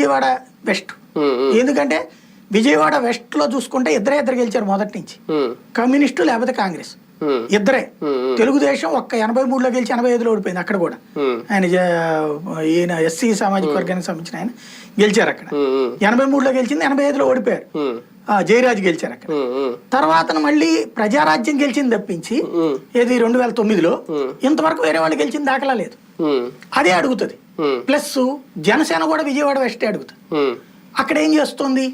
Vijayawada west. ఎందుకంటే విజయవాడ వెస్ట్లో చూసుకుంటే ఇద్దరే ఇద్దరు గెలిచారు మొదటి నుంచి. కమ్యూనిస్టు లేకపోతే కాంగ్రెస్. ఇద్దరే. తెలుగుదేశం ఒక్క ఎనభై మూడులో గెలిచి ఎనభై ఐదులో ఓడిపోయింది అక్కడ కూడా. ఆయన ఈయన ఎస్సీ సామాజిక వర్గానికి సంబంధించిన ఆయన గెలిచారు అక్కడ. ఎనభై మూడులో గెలిచింది ఎనభై ఐదులో ఓడిపోయారు. జయరాజు గెలిచారు అక్కడ. తర్వాత మళ్ళీ ప్రజారాజ్యం గెలిచింది తప్పించి ఏది రెండు వేల తొమ్మిదిలో. ఇంతవరకు వేరే వాళ్ళు గెలిచింది దాఖలా లేదు. అదే అడుగుతుంది. ప్లస్ జనసేన కూడా విజయవాడ వెస్టే అడుగుతుంది. అక్కడ ఏం చేస్తుంది?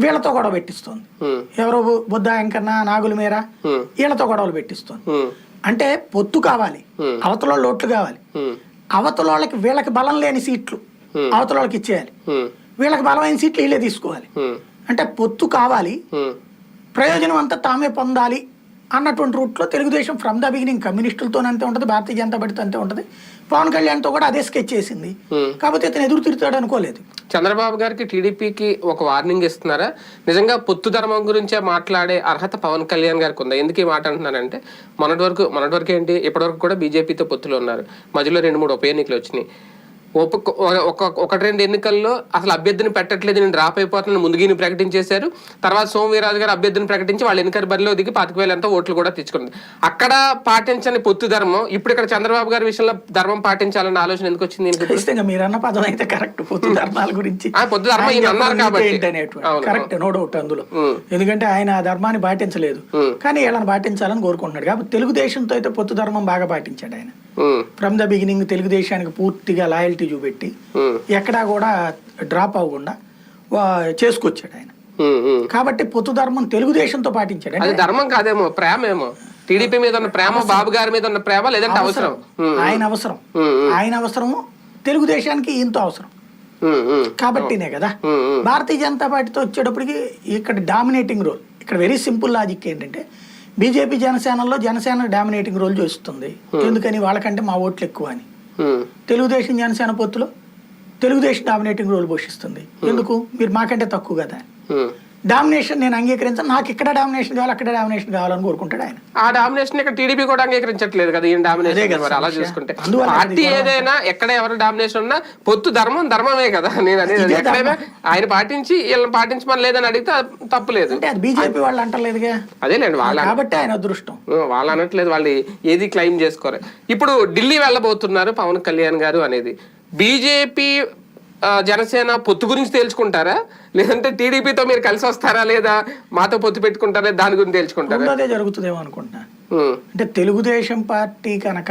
వీళ్ళతో గొడవ పెట్టిస్తుంది. ఎవరో బుద్ధ వెంకన్న నాగుల మేర? వీళ్ళతో గొడవలు పెట్టిస్తుంది. అంటే పొత్తు కావాలి. అవతల ఓట్లు కావాలి. అవతల వాళ్ళకి వీళ్ళకి బలం లేని సీట్లు. అవతల వాళ్ళకి ఇచ్చేయాలి. వీళ్ళకి బలమైన సీట్లు వీళ్ళే తీసుకోవాలి. అంటే పొత్తు కావాలి. ప్రయోజనం అంతా తామే పొందాలి అన్నటువంటి రూట్లో తెలుగుదేశం ఫ్రమ్ ద బిగినింగ్ కమ్యూనిస్టులతో అంతే ఉంటుంది భారతీయ జనతా పార్టీతో అంతే ఉంటుంది. పవన్ కళ్యాణ్తో కూడా అదే స్కెచ్ చేసింది. కాకపోతే ఇతను ఎదురు తిరుగుతాడు అనుకోలేదు. చంద్రబాబు గారికి టీడీపీకి ఒక వార్నింగ్ ఇస్తున్నారా? నిజంగా పొత్తు ధర్మం గురించే మాట్లాడే అర్హత పవన్ కళ్యాణ్ గారికి ఉందా? ఎందుకు ఈ మాట అంటున్నానంటే మొన్నటి వరకు మొన్నటి వరకు ఏంటి ఇప్పటివరకు కూడా బీజేపీతో పొత్తులు ఉన్నారు. మధ్యలో రెండు మూడు ఉప ఎన్నికలు వచ్చినాయి. ఒక ఒక ఒకటి రెండు ఎన్నికల్లో అసలు అభ్యర్థిని పెట్టట్లేదు నేను డ్రాప్ అయిపోతున్నాను ముందుగిని ప్రకటించేశారు. తర్వాత సోమవీరాజు గారు అభ్యర్థిని ప్రకటించి వాళ్ళు ఎన్నికల బరిలో దిగి పాతిక వేలంతా ఓట్లు కూడా తెచ్చుకుంది అక్కడ పాటించని పొత్తు ధర్మం ఇప్పుడు ఇక్కడ చంద్రబాబు గారి విషయంలో ధర్మం పాటించాలన్న ఆలోచన ఎందుకు వచ్చింది మీరు అన్న పదం అయితే కరెక్ట్. పొత్తు ధర్మాల గురించి ఆ, పొత్తు ధర్మం ఈయన అన్నారు కాబట్టి. కరెక్ట్ నో డౌట్ అందులో. ఎందుకంటే ఆయన ఆ ధర్మాన్ని పాటించలేదు. కానీ వీళ్ళని పాటించాలని కోరుకుంటున్నాడు. కాబట్టి తెలుగుదేశంతో అయితే పొత్తు ధర్మం బాగా పాటించాడు ఆయన. ఫ్రమ్ ద బిగినింగ్ తెలుగుదేశానికి పూర్తిగా లాయల్టీ చూపెట్టి ఉమ్, ఎక్కడా కూడా డ్రాప్ అవ్వకుండా చేసుకొచ్చాడు ఆయన. ఉమ్. కాబట్టి పొత్తు ధర్మం తెలుగుదేశంతో పాటించాడు. అది ధర్మం కాదేమో ప్రేమేమో. టీడీపీ మీద ఉన్న ప్రేమ బాబు గారి మీద ఉన్న ప్రేమ లేదంటే అవసరం. ఆయన అవసరం. ఆయన అవసరము తెలుగుదేశానికి ఇంతో అవసరం. కాబట్టినే కదా. భారతీయ జనతా పార్టీతో వచ్చేటప్పటికి ఇక్కడ డామినేటింగ్ రోల్ ఇక్కడ వెరీ సింపుల్ లాజిక్ ఏంటంటే బీజేపీ జనసేనలో జనసేన డామినేటింగ్ రోల్ చేస్తుంది. ఎందుకని వాళ్ళకంటే మా ఓట్లు ఎక్కువ అని. ఉమ్, తెలుగుదేశం జనసేన పొత్తులో తెలుగుదేశం డామినేటింగ్ రోల్ పోషిస్తుంది. ఎందుకు? మీరు మాకంటే తక్కువ కదా. డామినేషన్ నేను అంగీకరించాను. నాకు ఇక్కడ డామినేషన్ కావాలి అక్కడ డామినేషన్ కావాలని కోరుకుంటాడు ఆయన. ఆ డామినేషన్ ఇక్కడ టీడీపీ కూడా అంగీకరించట్లేదు కదా ఈ అదే డామినేషన్ మరి అలా. చూసుకుంటే. పార్టీ. ఏదైనా ఎక్కడ ఎవరు డామినేషన్ ఉన్నా పొత్తు ధర్మం ధర్మమే కదా. నేను అనేది ఎక్కడైనా ఆయన పాటించి వీళ్ళని పాటించమని లేదని అడిగితే తప్పులేదు అంటే అది బీజేపీ వాళ్ళు అంటలేదుగా? అదేలేండి వాళ్ళ కాబట్టి ఆయన అదృష్టం. వాళ్ళు అనట్లేదు వాళ్ళు ఏది క్లెయిమ్ చేసుకోరు. ఇప్పుడు ఢిల్లీ వెళ్ళబోతున్నారు పవన్ కళ్యాణ్ గారు అనేది. బీజేపీ జనసేన పొత్తు గురించి తేల్చుకుంటారా? లేదంటే టీడీపీతో మీరు కలిసి వస్తారా లేదా? మాతో పొత్తు పెట్టుకుంటారా? దాని గురించి తేల్చుకుంటారా? రెండోదే జరుగుతుందేమో అనుకుంటున్నా. అంటే తెలుగుదేశం పార్టీ కనుక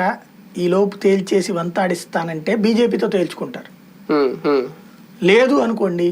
ఈ లోపు తేల్చేసి వంతాడిస్తానంటే బీజేపీతో తేల్చుకుంటారు. లేదు అనుకోండి